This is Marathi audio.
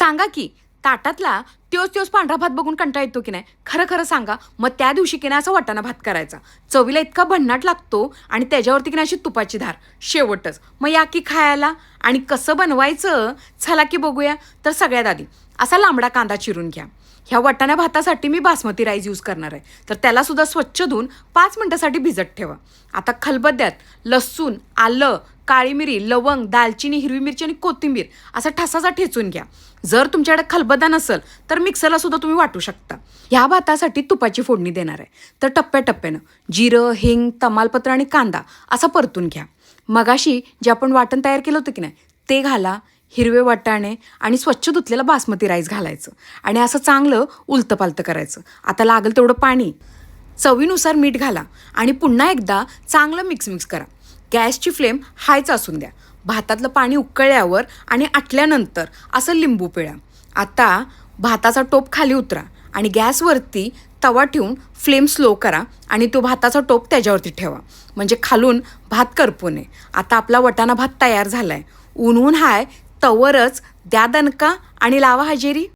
सांगा की ताटातला त्योच त्योच पांढरा भात बघून कंटाळा येतो की नाही? खरं खरं सांगा मग त्या दिवशी की नाही असा वाटाणा भात करायचा. चवीला इतका भन्नाट लागतो आणि त्याच्यावरती की नाही अशी तुपाची धार शेवटच. मग या की खायला? आणि कसं बनवायचं? चला की बघूया. तर सगळ्यात आधी असा लांबडा कांदा चिरून घ्या. ह्या वाटाणा भातासाठी मी बासमती राईस यूज करणार आहे. तर त्यालासुद्धा स्वच्छ धुवून पाच मिनटासाठी भिजत ठेवा. आता खलबद्यात लसूण आलं काळी मिरी लवंग दालचिनी हिरवी मिरची आणि कोथिंबीर असा ठसाचा ठेचून घ्या. जर तुमच्याकडे खलबदा नसेल तर मिक्सरला सुद्धा तुम्ही वाटू शकता. ह्या भातासाठी तुपाची फोडणी देणार आहे. तर टप्प्याटप्प्यानं जिरं हिंग तमालपत्र आणि कांदा असा परतून घ्या. मगाशी जे आपण वाटण तयार केलं होतं की नाही ते घाला हिरवे वाटाणे आणि स्वच्छ धुतलेला बासमती राईस घालायचं आणि असं चांगलं उलतपालतं करायचं. आता लागेल तेवढं पाणी. चवीनुसार मीठ घाला आणि पुन्हा एकदा चांगलं मिक्स मिक्स करा. गॅसची फ्लेम हायच असून द्या. भातातलं पाणी उकळल्यावर आणि आटल्यानंतर असं लिंबू पिळा. आता भाताचा टोप खाली उतरा आणि गॅसवरती तवा ठेवून फ्लेम स्लो करा आणि तो भाताचा टोप त्याच्यावरती ठेवा. म्हणजे खालून भात करपू नये आता आपला वटाणा भात तयार झाला आहे ऊन ऊन हाय तवरच द्या दणका आणि लावा हजेरी.